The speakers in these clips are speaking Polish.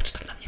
patrz tak na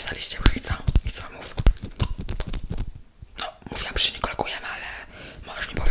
pisaliście i co? I co mów? No, mówiłam, że się nie kolegujemy, ale możesz mi powiedzieć.